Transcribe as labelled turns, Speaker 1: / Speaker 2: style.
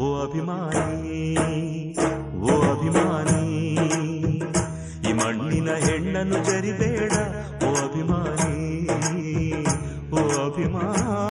Speaker 1: ಓ ಅಭಿಮಾನಿ ಓ ಅಭಿಮಾನಿ ಈ ಮಣ್ಣಿನ ಹೆಣ್ಣನ್ನು ಜರಿಬೇಡ ಓ ಅಭಿಮಾನಿ ಓ ಅಭಿಮಾನಿ